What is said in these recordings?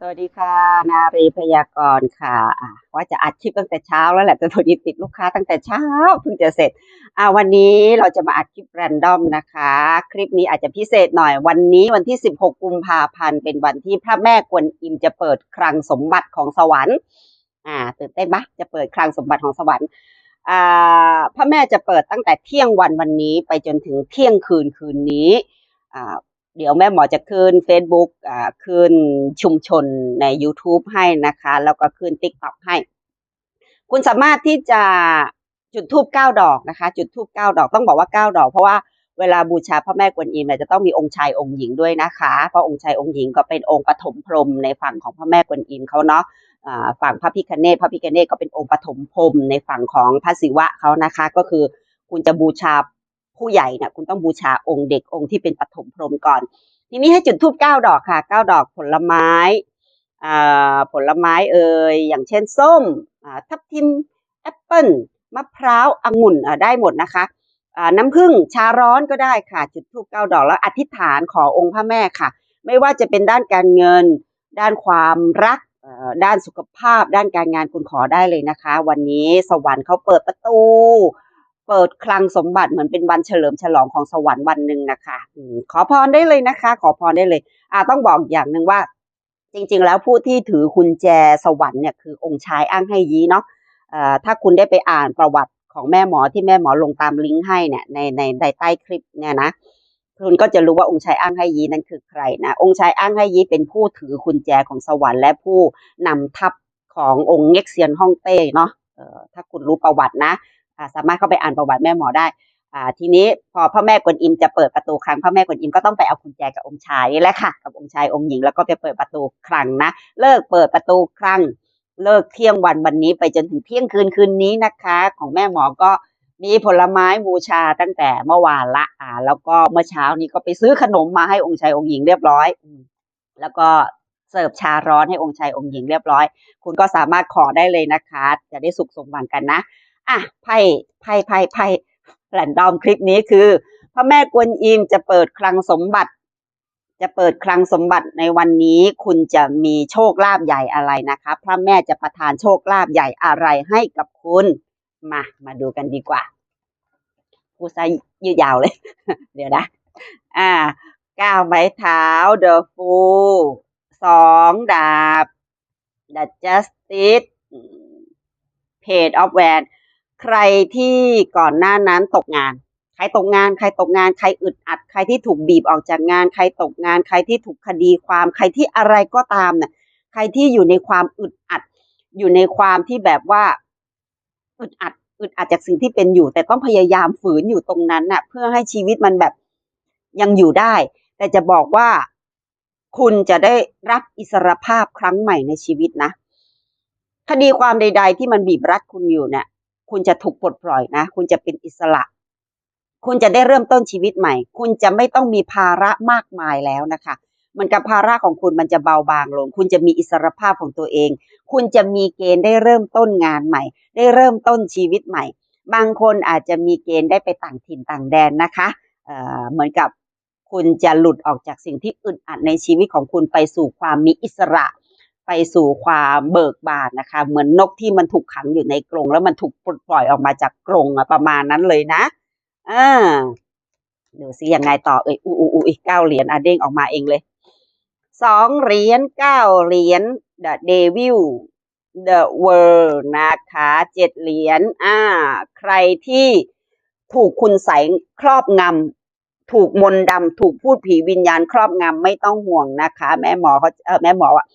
สวัสดีค่ะ นารีพยากรณ์ค่ะว่าจะอัดคลิปตั้งแต่เช้าแล้วแหละแต่ตอดีติดลูกค้าตั้งแต่เช้าเพิ่งจะเสร็จอ่าวันนี้เราจะมาอัดคลิปแรนดอมนะคะ คลิปนี้อาจจะพิเศษหน่อยวันนี้วันที่ 16 กุมภาพันธ์เป็นวันที่พระแม่กวนอิมจะเปิดคลังสมบัติของสวรรค์อ่าตื่นเต้นปะจะเปิดคลังสมบัติของสวรรค์อ่าพระแม่จะเปิดตั้งแต่เที่ยงวันวันนี้ไปจนถึงเที่ยงคืนคืนนี้อ่า เดี๋ยวแม่หมอจะขึ้น Facebook อ่าขึ้นชุมชนใน YouTube ให้นะคะ แล้วก็ขึ้น TikTok ให้ คุณสามารถที่จะจุดธูปเก้าดอกนะคะ จุดธูปเก้าดอกต้องบอกว่าเก้าดอก เพราะว่าเวลาบูชาพระแม่กวนอิมเนี่ยจะต้องมีองค์ชายองค์หญิงด้วยนะคะ เพราะองค์ชายองค์หญิงก็เป็นองค์ปฐมพรหมในฝั่งของพระแม่กวนอิมเขาเนาะฝั่งพระพิคเนตพระพิคเนตก็เป็นองค์ปฐมพรหมในฝั่งของพระศิวะเขานะคะ ก็คือคุณจะบูชา ผู้ใหญ่เนี่ยคุณต้องบูชาองค์เด็กองค์ที่เป็นปฐมพรหมก่อน ทีนี้ให้จุดธูปเก้าดอกค่ะเก้าดอกผลไม้อ่าผลไม้เอ่ยอย่างเช่นส้มอ่าทับทิมแอปเปิ้ลมะพร้าวองุ่นอ่าได้หมดนะคะอ่าน้ำผึ้งชาร้อนก็ได้ค่ะ จุดธูปเก้าดอกแล้วอธิษฐานขอองค์พระแม่ค่ะ ไม่ว่าจะเป็นด้านการเงิน ด้านความรักอ่อด้านสุขภาพ ด้านการงานคุณขอได้เลยนะคะ วันนี้สวรรค์เขาเปิดประตู เปิดคลังสมบัติเหมือนเป็นวันเฉลิมฉลองของสวรรค์วันหนึ่งนะคะอขอพรได้เลยนะคะ ขอพรได้เลยอ่าต้องบอกอย่างหนึ่งว่า จริง ๆ แล้วผู้ที่ถือกุญแจสวรรค์เนี่ยคือองค์ชายอ้างให้ยีเนาะเอ่อถ้าคุณได้ไปอ่านประวัติของแม่หมอที่แม่หมอลงตามลิงก์ให้เนี่ยในในในใต้คลิปเนี่ยนะคุณก็จะรู้ว่าองค์ชายอ้างให้ยีนั้นคือใครนะองค์ชายอ้างให้ยีเป็นผู้ถือกุญแจของสวรรค์และผู้นำทัพขององค์เง็กเซียนฮ่องเต้เนาะเอ่อถ้าคุณรู้ประวัตินะ สามารถเข้าไปอ่านประวัติแม่หมอได้อ่าทีนี้พอพระแม่กวนอิมจะเปิดประตูคลังพระแม่กวนอิมก็ต้องไปเอากุญแจกับองค์ชายนี่แหละค่ะกับองค์ชายองค์หญิงแล้วก็ไปเปิดประตูคลังนะ เลิกเปิดประตูคลังเลิกเที่ยงวันวันนี้ไปจนถึงเที่ยงคืนคืนนี้นะคะ ของแม่หมอก็มีผลไม้บูชาตั้งแต่เมื่อวานละอ่า แล้วก็เมื่อเช้านี้ก็ไปซื้อขนมมาให้องค์ชายองค์หญิงเรียบร้อยแล้วก็เสิร์ฟชาร้อนให้องค์ชายองค์หญิงเรียบร้อย คุณก็สามารถขอได้เลยนะคะ จะได้สุขสมหวังกันนะ อะไพ่ไพ่ไพ่ไพ่แรนดอมคลิปนี้คือพระแม่กวนอิมจะเปิดคลังสมบัติ จะเปิดคลังสมบัติในวันนี้คุณจะมีโชคลาภใหญ่อะไรนะคะพระแม่จะประทานโชคลาภใหญ่อะไรให้กับคุณ มามาดูกันดีกว่ากูซะยืดยาวเลย เดี๋ยวนะ อ่าเก้าไม้เท้า The Fool สองดาบ The Justice อืม Page of w a n ใครที่ก่อนหน้านั้นตกงาน ใครตกงาน ใครตกงาน ใครอึดอัด ใครที่ถูกบีบออกจากงาน ใครตกงาน ใครที่ถูกคดีความ ใครที่อะไรก็ตามเนี่ย ใครที่อยู่ในความอึดอัด อยู่ในความที่แบบว่าอึดอัด อึดอัดจากสิ่งที่เป็นอยู่ แต่ต้องพยายามฝืนอยู่ตรงนั้นน่ะ เพื่อให้ชีวิตมันแบบยังอยู่ได้ แต่จะบอกว่าคุณจะได้รับอิสรภาพครั้งใหม่ในชีวิตนะ คดีความใด ๆ ที่มันบีบรัดคุณอยู่เนี่ย คุณจะถูกปลดปล่อยนะ คุณจะเป็นอิสระ คุณจะได้เริ่มต้นชีวิตใหม่ คุณจะไม่ต้องมีภาระมากมายแล้วนะคะเหมือนกับภาระของคุณมันจะเบาบางลง คุณจะมีอิสรภาพของตัวเอง คุณจะมีเกณฑ์ได้เริ่มต้นงานใหม่ ได้เริ่มต้นชีวิตใหม่ บางคนอาจจะมีเกณฑ์ได้ไปต่างถิ่นต่างแดนนะคะเเหมือนกับคุณจะหลุดออกจากสิ่งที่อึดอัดในชีวิตของคุณไปสู่ความมีอิสระ ไปสู่ความเบิกบานนะคะ เหมือนนกที่มันถูกขังอยู่ในกรงแล้วมันถูกปลดปล่อยออกมาจากกรงอะประมาณนั้นเลยนะอ่าดูซิยังไงต่อเอ่ยอู้อู้อู้อีกเก้าเหรียญอะเด้งออกมาเองเลยสองเหรียญเก้าเหรียญ The Devil The World นะคะเจ็ดเหรียญอ่า ใครที่ถูกคุณใสครอบงำถูกมนต์ดำถูกพูดผีวิญญาณครอบงำไม่ต้องห่วงนะคะ แม่หมอเขาเออแม่หมออะ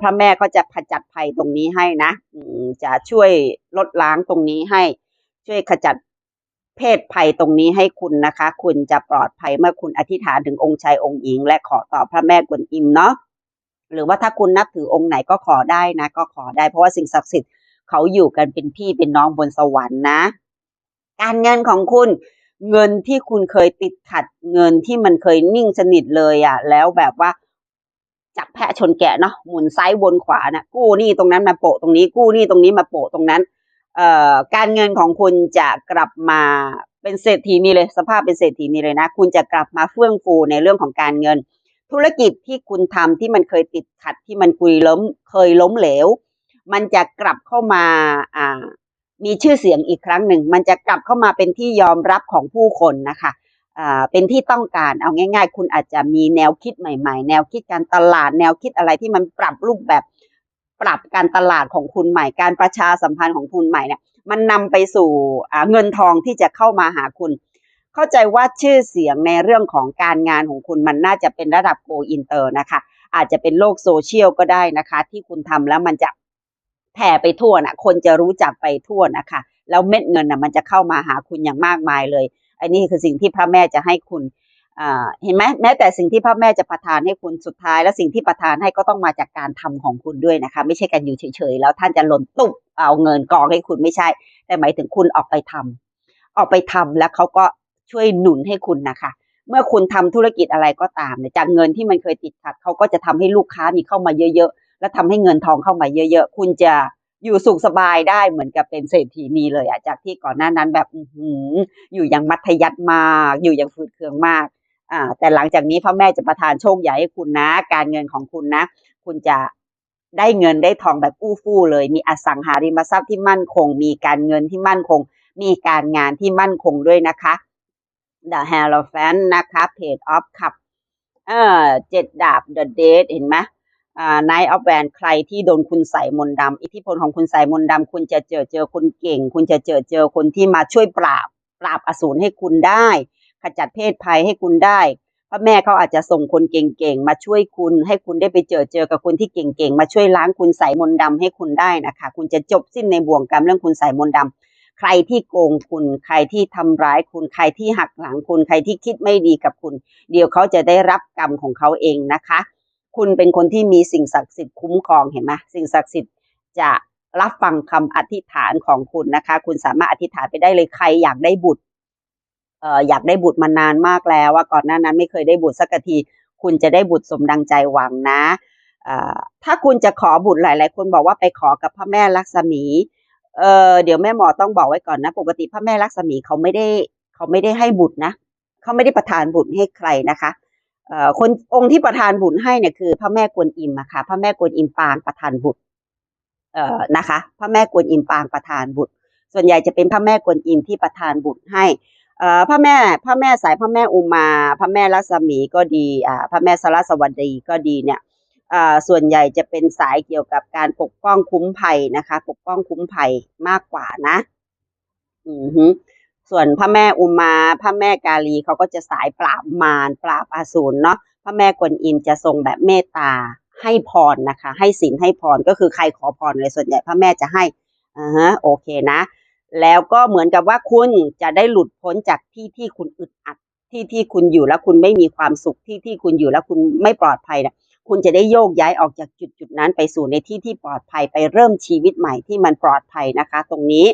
พระแม่เขาจะขจัดภัยตรงนี้ให้นะจะช่วยลดล้างตรงนี้ให้ ช่วยขจัดเพศภัยตรงนี้ให้คุณนะคะ คุณจะปลอดภัยเมื่อคุณอธิษฐานถึงองค์ชายองค์หญิง และขอต่อพระแม่กวนอิมเนาะหรือว่าถ้าคุณนับถือองค์ไหนก็ขอได้นะ ก็ขอได้เพราะว่าสิ่งศักดิ์สิทธิ์เขาอยู่กันเป็นพี่เป็นน้องบนสวรรค์นะ การเงินของคุณเงินที่คุณเคยติดขัดเงินที่มันเคยนิ่งสนิทเลยอะ่ะ แล้วแบบว่า จับแพะชนแกะเนาะหมุนซ้ายวนขวานะกู้หนี้ตรงนั้นมาโปะตรงนี้ กู้หนี้ตรงนี้มาโปะตรงนั้นเอ่อการเงินของคุณจะกลับมาเป็นเศรษฐีมีเลยสภาพเป็นเศรษฐีมีเลยนะ คุณจะกลับมาเฟื่องฟูในเรื่องของการเงิน ธุรกิจที่คุณทำที่มันเคยติดขัดที่มันคุยล้มเคยล้มเหลว มันจะกลับเข้ามาอ่ามีชื่อเสียงอีกครั้งหนึ่ง มันจะกลับเข้ามาเป็นที่ยอมรับของผู้คนนะคะ เป็นที่ต้องการเอาง่าย ๆ คุณอาจจะมีแนวคิดใหม่ ๆ แนวคิดการตลาด แนวคิดอะไรที่มันปรับรูปแบบ ปรับการตลาดของคุณใหม่ การประชาสัมพันธ์ของคุณใหม่เนี่ยมันนำไปสู่เงินทองที่จะเข้ามาหาคุณ เข้าใจว่าชื่อเสียงในเรื่องของการงานของคุณมันน่าจะเป็นระดับโกอินเตอร์นะคะ อาจจะเป็นโลกโซเชียลก็ได้นะคะ ที่คุณทำแล้วมันจะแผ่ไปทั่วนะคนจะรู้จักไปทั่วนะคะ แล้วเม็ดเงินนะมันจะเข้ามาหาคุณอย่างมากมายเลย อันนี้คือสิ่งที่พระแม่จะให้คุณเห็นไหมแม้แต่สิ่งที่พระแม่จะประทานให้คุณสุดท้าย แล้วสิ่งที่ประทานให้ก็ต้องมาจากการทำของคุณด้วยนะคะ ไม่ใช่การอยู่เฉยๆแล้วท่านจะหล่นตุ๊บเอาเงินกองให้คุณไม่ใช่ แต่หมายถึงคุณออกไปทำออกไปทำแล้วเขาก็ช่วยหนุนให้คุณนะคะ เมื่อคุณทำธุรกิจอะไรก็ตามเนี่ยจากเงินที่มันเคยติดขัดเขาก็จะทำให้ลูกค้ามีเข้ามาเยอะ ๆ แล้วทำให้เงินทองเข้ามาเยอะ ๆ คุณจะ อยู่สุขสบายได้เหมือนกับเป็นเศรษฐีนีเลยอะจากที่ก่อนหน้านั้นแบบอืออยู่อย่างมัธยัติมากอยู่อย่างฝืดเคืองมากอ่าแต่หลังจากนี้พระแม่จะประทานโชคใหญ่ให้คุณนะ การเงินของคุณนะ คุณจะได้เงินได้ทองแบบอู้ฟู่เลย มีอสังหาริมทรัพย์ที่มั่นคง มีการเงินที่มั่นคง มีการงานที่มั่นคงด้วยนะคะ The Hierophant นะคะ Page of Cup เออเจ็ดดาบ The Dead เห็นไหม อ่า Knight of Wands ใครที่โดนคุณใส่มนต์ดำอิทธิพลของคุณใส่มนต์ดำคุณจะเจอเจอคนเก่ง คุณจะเจอเจอคนที่มาช่วยปราบ ปราบอสูรให้คุณได้ ขจัดเพศภัยให้คุณได้พระแม่เขาอาจจะส่งคนเก่งๆมาช่วยคุณ ให้คุณได้ไปเจอเจอกับคนที่เก่งๆมาช่วยล้างคุณใส่มนต์ดำให้คุณได้นะคะ คุณจะจบสิ้นในบ่วงกรรมเรื่องคุณใส่มนต์ดำใครที่โกงคุณ ใครที่ทำร้ายคุณ ใครที่หักหลังคุณ ใครที่คิดไม่ดีกับคุณ เดี๋ยวเขาจะได้รับกรรมของเขาเองนะคะ คุณเป็นคนที่มีสิ่งศักดิ์สิทธิ์คุ้มครองเห็นไหมสิ่งศักดิ์สิทธิ์จะรับฟังคำอธิษฐานของคุณนะคะ คุณสามารถอธิษฐานไปได้เลยใครอยากได้บุตรเอ่ออยากได้บุตรมานานมากแล้วว่าก่อนหน้านั้นไม่เคยได้บุตรสักที คุณจะได้บุตรสมดังใจหวังนะอ่าถ้าคุณจะขอบุตรหลาย ๆ คนบอกว่าไปขอกับพระแม่ลักษมีเอ่อเดี๋ยวแม่หมอต้องบอกไว้ก่อนนะ ปกติพระแม่ลักษมีเขาไม่ได้เขาไม่ได้ให้บุตรนะเขาไม่ได้ประทานบุตรให้ใครนะคะเคนองค์ที่ประทานบุตรให้เนี่ยคือพระแม่กวนอิมอะค่ะพระแม่กวนอิมปางประทานบุตรเอ่อนะคะ พระแม่กวนอิมปางประทานบุตร ส่วนใหญ่จะเป็นพระแม่กวนอิมที่ประทานบุตรให้เอ่อพระแม่พระแม่สายพระแม่อุมา พระแม่ลักษมีก็ดีอ่าพระแม่สารสวัสดีก็ดีเนี่ยอ่าส่วนใหญ่จะเป็นสายเกี่ยวกับการปกป้องคุ้มภัยนะคะ ปกป้องคุ้มภัยมากกว่านะ อือฮึ ส่วนพระแม่อุมาพระแม่กาลีเขาก็จะสายปราบมารปราบอสูรเนาะพระแม่กวนอิมจะทรงแบบเมตตาให้พรนะคะ ให้ศีลให้พรก็คือใครขอพรเลยส่วนใหญ่พระแม่จะให้อ่าฮะโอเคนะ แล้วก็เหมือนกับว่าคุณจะได้หลุดพ้นจากที่ที่คุณอึดอัดที่ที่คุณอยู่แล้วคุณไม่มีความสุขที่ที่คุณอยู่แล้วคุณไม่ปลอดภัยนะคุณจะได้โยกย้ายออกจากจุดจุดนั้นไปสู่ในที่ที่ปลอดภัยไปเริ่มชีวิตใหม่ที่มันปลอดภัยนะคะ ตรงนี้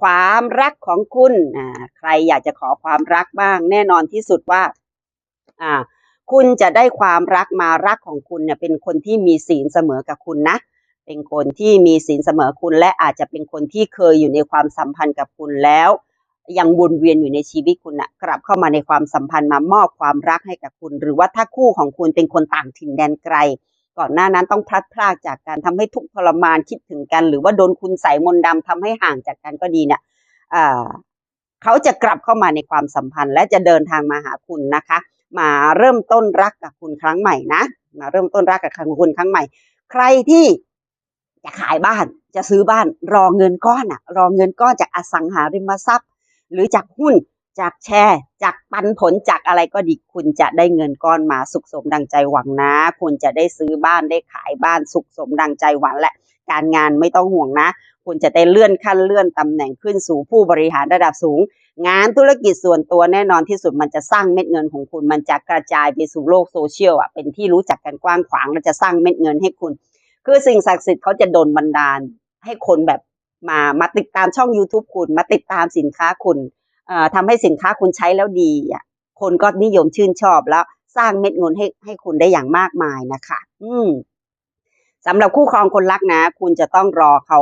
ความรักของคุณอ่าใครอยากจะขอความรักบ้าง แน่นอนที่สุดว่าอ่าคุณจะได้ความรักมารักของคุณเนี่ยเป็นคนที่มีศีลเสมอกับคุณนะ เป็นคนที่มีศีลเสมอคุณ และอาจจะเป็นคนที่เคยอยู่ในความสัมพันธ์กับคุณแล้ว ยังวนเวียนอยู่ในชีวิตคุณนะกลับเข้ามาในความสัมพันธ์มามอบความรักให้กับคุณ หรือว่าถ้าคู่ของคุณเป็นคนต่างถิ่นแดนไกล ก่อนหน้านั้นต้องพลัดพรากจากกันทำให้ทุกทรมานคิดถึงกัน หรือว่าโดนคุณใส่มนต์ดำทำให้ห่างจากกันก็ดีเนี่ยเขาจะกลับเข้ามาในความสัมพันธ์ และจะเดินทางมาหาคุณนะคะ มาเริ่มต้นรักกับคุณครั้งใหม่นะมาเริ่มต้นรักกับคุณครั้งใหม่ ใครที่จะขายบ้านจะซื้อบ้านรอเงินก้อนอะรอเงินก้อนจากอสังหาริมทรัพย์ หรือจากหุ้น จากแชร์ จากปันผลจากอะไรก็ดีคุณจะได้เงินก้อนมาสุขสมดังใจหวังนะ คุณจะได้ซื้อบ้านได้ขายบ้านสุขสมดังใจหวังและการงานไม่ต้องห่วงนะ คุณจะได้เลื่อนขั้นเลื่อนตำแหน่งขึ้นสู่ผู้บริหารระดับสูง งานธุรกิจส่วนตัวแน่นอนที่สุดมันจะสร้างเม็ดเงินของคุณมันจะกระจายไปสู่โลกโซเชียลอะเป็นที่รู้จักกันกว้างขวางและจะสร้างเม็ดเงินให้คุณ คือสิ่งศักดิ์สิทธิ์เขาจะดลบันดาลให้คนแบบมามาติดตามช่อง YouTube คุณมาติดตามสินค้าคุณ ทำให้สินค้าคุณใช้แล้วดีอะคนก็นิยมชื่นชอบแล้วสร้างเม็ดเงินให้ให้คุณได้อย่างมากมายนะคะ อืมสำหรับคู่ครองคนรักนะ คุณจะต้องรอเขา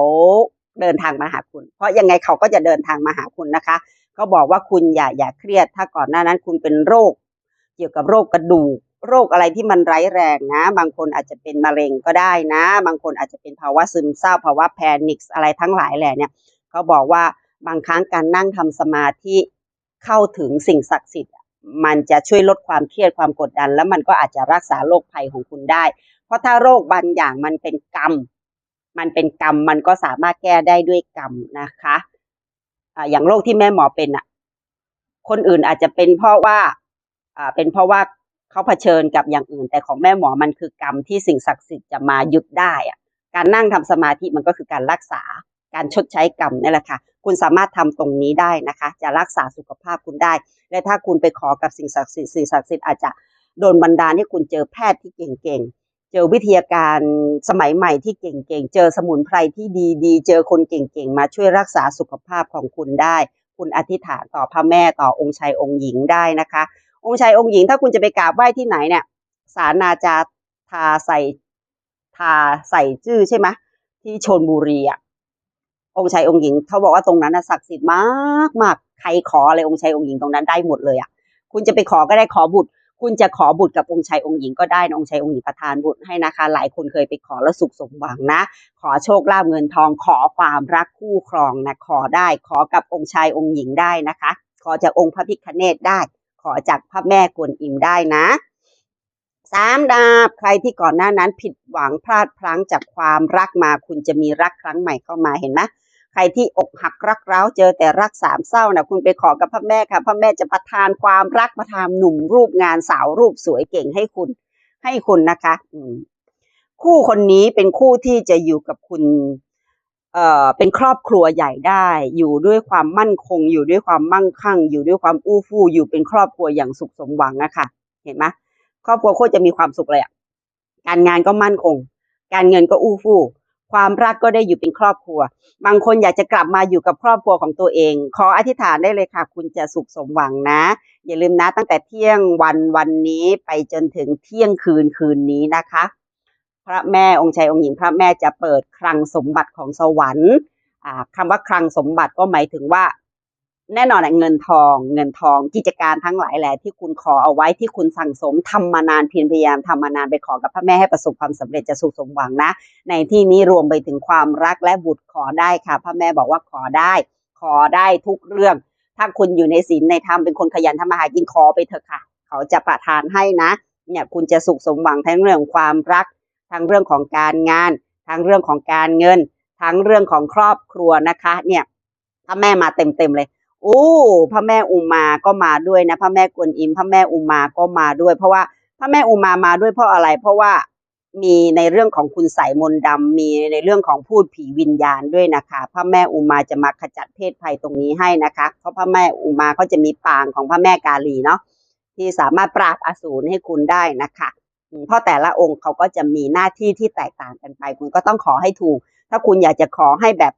เดินทางมาหาคุณ เพราะยังไงเขาก็จะเดินทางมาหาคุณนะคะเขาบอกว่าคุณอย่าอย่าเครียด ถ้าก่อนหน้านั้นคุณเป็นโรค เกี่ยวกับโรคกระดูก โรคอะไรที่มันร้ายแรงนะ บางคนอาจจะเป็นมะเร็งก็ได้นะ บางคนอาจจะเป็นภาวะซึมเศร้าภาวะแพนิคอะไรทั้งหลายแหละเนี่ยเขาบอกว่า บางครั้งการนั่งทำสมาธิเข้าถึงสิ่งศักดิ์สิทธิ์ มันจะช่วยลดความเครียดความกดดัน แล้วมันก็อาจจะรักษาโรคภัยของคุณได้ เพราะถ้าโรคบางอย่างมันเป็นกรรม มันเป็นกรรมมันก็สามารถแก้ได้ด้วยกรรมนะคะอย่างโรคที่แม่หมอเป็นอะ คนอื่นอาจจะเป็นเพราะว่าเป็นเพราะว่าเขาเผชิญกับอย่างอื่น แต่ของแม่หมอมันคือกรรมที่สิ่งศักดิ์สิทธิ์จะมาหยุดได้อะการนั่งทำสมาธิมันก็คือการรักษาการชดใช้กรรมนี่แหละค่ะ คุณสามารถทำตรงนี้ได้นะคะ จะรักษาสุขภาพคุณได้ และถ้าคุณไปขอกับสิ่งศักดิ์สิทธิ์สิ่งศักดิ์สิทธิ์อาจจะโดนบันดาลให้คุณเจอแพทย์ที่เก่งๆ เจอวิทยาการสมัยใหม่ที่เก่งๆ เจอสมุนไพรที่ดีๆ เจอคนเก่งๆ มาช่วยรักษาสุขภาพของคุณได้ คุณอธิษฐานต่อพระแม่ต่อองค์ชัยองค์หญิงได้นะคะ องค์ชัยองค์หญิงถ้าคุณจะไปกราบไหว้ที่ไหนเนี่ยสานาจาทาใส่ทาใส่ชื่อใช่ไหมที่ชนบุรีอะ องค์ชัยองค์หญิงเขาบอกว่าตรงนั้นน่ะศักดิ์สิทธิ์มากมากใครขออะไรองค์ชัยองค์หญิงตรงนั้นได้หมดเลยอะคุณจะไปขอก็ได้ขอบุตร คุณจะขอบุตรกับองค์ชัยองค์หญิงก็ได้นะองค์ชัยองค์หญิงประทานบุตรให้นะคะ หลายคนเคยไปขอแล้วสุขสมหวังนะ ขอโชคลาภเงินทองขอความรักคู่ครองนะขอได้ขอกับองค์ชายองค์หญิงได้นะคะ ขอจากองค์พระพิฆเนศได้ ขอจากพระแม่กวนอิมได้นะสามดาบใครที่ก่อนหน้านั้นผิดหวังพลาดพลั้งจากความรักมา คุณจะมีรักครั้งใหม่เข้ามาเห็นไหม รที่อกหักรักร้าวเจอแต่รักสามเศร้านะคุณไปขอกับพระแม่ค่ะพระแม่จะประทานความรักประทานหนุ่มรูปงานสาวรูปสวยเก่งให้คุณ ให้คุณนะคะอืคู่คนนี้เป็นคู่ที่จะอยู่กับคุณเอ่อเป็นครอบครัวใหญ่ได้ อยู่ด้วยความมั่นคง อยู่ด้วยความมั่งคั่ง อยู่ด้วยความอู้ฟู่อยู่เป็นครอบครัวอย่างสุขสมหวังนะคะเห็นไหมครอบครัวโคตรจะมีความสุขเลยอะการงานก็มั่นคง การเงินก็อู้ฟู่ ความรักก็ได้อยู่เป็นครอบครัว บางคนอยากจะกลับมาอยู่กับครอบครัวของตัวเอง ขออธิษฐานได้เลยค่ะ คุณจะสุขสมหวังนะ อย่าลืมนะตั้งแต่เที่ยงวันวันนี้ไปจนถึงเที่ยงคืนคืนนี้นะคะ พระแม่องค์ชัยองค์หญิงพระแม่จะเปิดคลังสมบัติของสวรรค์อ่าคำว่าคลังสมบัติก็หมายถึงว่า แน่นอนอะเงินทอง เงินทองกิจการทั้งหลายแหละที่คุณขอเอาไว้ที่คุณสั่งสมทำมานานเพียรพยายามทำมานานไปขอกับพระแม่ให้ประสบความสำเร็จจะสุขสมหวังนะ ในที่นี้รวมไปถึงความรักและบุตรขอได้ค่ะพระแม่บอกว่าขอได้ ขอได้ทุกเรื่อง ถ้าคุณอยู่ในศีลในธรรมเป็นคนขยันทำมาหากินขอไปเถอะค่ะ เขาจะประทานให้นะเนี่ยคุณจะสุขสมหวังทั้งเรื่องความรัก ทั้งเรื่องของการงาน ทั้งเรื่องของการเงิน ทั้งเรื่องของครอบครัวนะคะ เนี่ยพระแม่มาเต็มเต็มๆเลย โอ้พระแม่อุมาก็มาด้วยนะพระแม่กวนอิมพระแม่อุมาก็มาด้วย เพราะว่าพระแม่อุมามาด้วยเพราะอะไร เพราะว่ามีในเรื่องของคุณใสยมนต์ดำมีในเรื่องของพูดผีวิญญาณด้วยนะคะพระแม่อุมาจะมาขจัดเพศภัยตรงนี้ให้นะคะ เพราะพระแม่อุมาเขาจะมีปางของพระแม่กาลีเนาะที่สามารถปราบอสูรให้คุณได้นะคะเพราะแต่ละองค์เขาก็จะมีหน้าที่ที่แตกต่างกันไป คุณก็ต้องขอให้ถูก ถ้าคุณอยากจะขอให้แบบ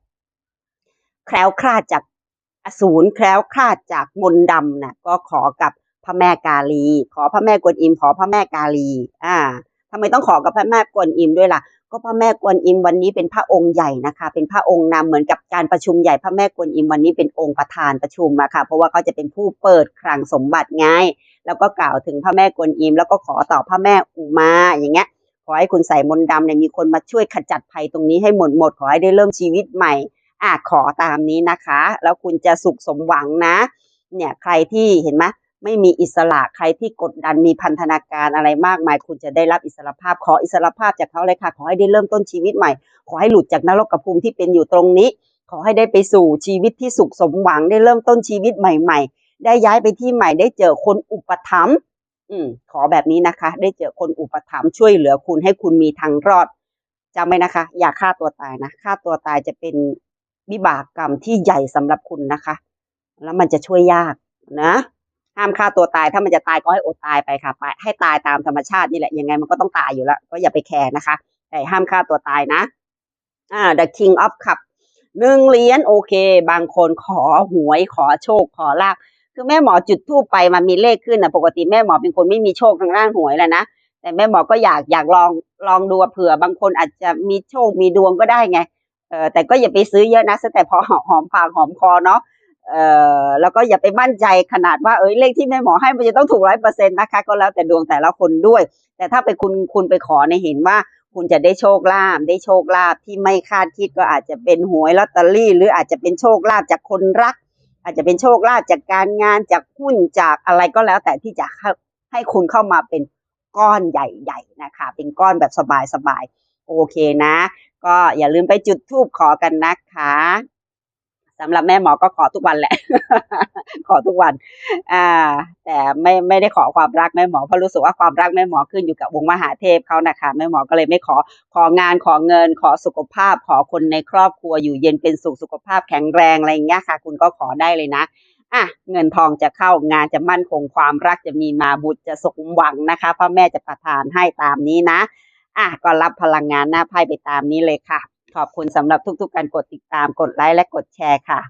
แคล้วคลาดจาก อสูรแคล้วคลาดจากมนต์ดำนะก็ขอกับพระแม่กาลี ขอพระแม่กวนอิม ขอพระแม่กาลี อ่าทำไมต้องขอกับพระแม่กวนอิมด้วยล่ะ ก็พระแม่กวนอิมวันนี้เป็นพระองค์ใหญ่นะคะ เป็นพระองค์นำเหมือนกับการประชุมใหญ่พระแม่กวนอิมวันนี้เป็นองค์ประธานประชุมอะค่ะ เพราะว่าเขาจะเป็นผู้เปิดคลังสมบัติไง แล้วก็กล่าวถึงพระแม่กวนอิม แล้วก็ขอต่อพระแม่อุมา อย่างเงี้ย ขอให้คุณใส่มนต์ดำเนี่ยมีคนมาช่วยขจัดภัยตรงนี้ให้หมดหมด ขอให้ได้เริ่มชีวิตใหม่ อะขอตามนี้นะคะ แล้วคุณจะสุขสมหวังนะ เนี่ยใครที่เห็นไหมไม่มีอิสระใครที่กดดันมีพันธนาการอะไรมากมาย คุณจะได้รับอิสรภาพขออิสรภาพจากเขาเลยค่ะ ขอให้ได้เริ่มต้นชีวิตใหม่ ขอให้หลุดจากนรกภูมิที่เป็นอยู่ตรงนี้ ขอให้ได้ไปสู่ชีวิตที่สุขสมหวังได้เริ่มต้นชีวิตใหม่ ๆ ได้ย้ายไปที่ใหม่ได้เจอคนอุปถัมภ์อืมขอแบบนี้นะคะ ได้เจอคนอุปถัมภ์ช่วยเหลือคุณให้คุณมีทางรอดจำไว้นะคะ อย่าฆ่าตัวตายนะฆ่าตัวตายจะเป็น วิบากกรรมที่ใหญ่สำหรับคุณนะคะ แล้วมันจะช่วยยากนะห้ามฆ่าตัวตายถ้ามันจะตายก็ให้อดตายไปค่ะไปให้ตายตามธรรมชาตินี่แหละยังไงมันก็ต้องตายอยู่แล้ว ก็อย่าไปแคร์นะคะแต่ห้ามฆ่าตัวตายนะอ่า The King of Cup หนึ่งเหรียญโอเค บางคนขอหวยขอโชคขอลาภคือแม่หมอจุดทูปไปมันมีเลขขึ้นนะปกติแม่หมอเป็นคนไม่มีโชคทางด้านหวยแหละนะแต่แม่หมอก็อยากอยากลองลองดูเผื่อบางคนอาจจะมีโชคมีดวงก็ได้ไง เออแต่ก็อย่าไปซื้อเยอะนะแต่พอหอมปากหอมคอเนาะเอเอ่อแล้วก็อย่าไปมั่นใจขนาดว่าเอ้ยเลขที่แม่หมอให้มันจะต้องถูกร้อยเปอร์เซ็นต์นะคะ ก็แล้วแต่ดวงแต่ละคนด้วย แต่ถ้าไปคุณคุณไปขอในเห็นว่าคุณจะได้โชคลาภได้โชคลาภที่ไม่คาดคิดก็อาจจะเป็นหวยลอตเตอรี่ หรืออาจจะเป็นโชคลาภจากคนรัก อาจจะเป็นโชคลาภจากการงานจากหุ้นจากอะไรก็แล้ว แต่ที่จะเข้ให้คุณเข้ามาเป็นก้อนใหญ่ ๆ นะคะ เป็นก้อนแบบสบายๆโอเคนะ ก็อย่าลืมไปจุดธูปขอกันนะคะสำหรับแม่หมอก็ขอทุกวันแหละ ขอทุกวัน อ่า แต่ไม่ไม่ได้ขอความรักแม่หมอเพราะรู้สึกว่าความรักแม่หมอขึ้นอยู่กับวงมหาเทพเขานะคะแม่หมอก็เลยไม่ขอของานขอเงิน ขอสุขภาพ ขอคนในครอบครัวอยู่เย็นเป็นสุขสุขภาพแข็งแรงอะไรอย่างเงี้ยค่ะ คุณก็ขอได้เลยนะอะเงินทองจะเข้างานจะมั่นคงความรักจะมีมาบุตรจะสมหวังนะคะพ่อแม่จะประทานให้ตามนี้นะ อะก็รับพลังงานหน้าไพ่ไปตามนี้เลยค่ะ ขอบคุณสำหรับทุกๆ การกดติดตามกดไลค์และกดแชร์ค่ะ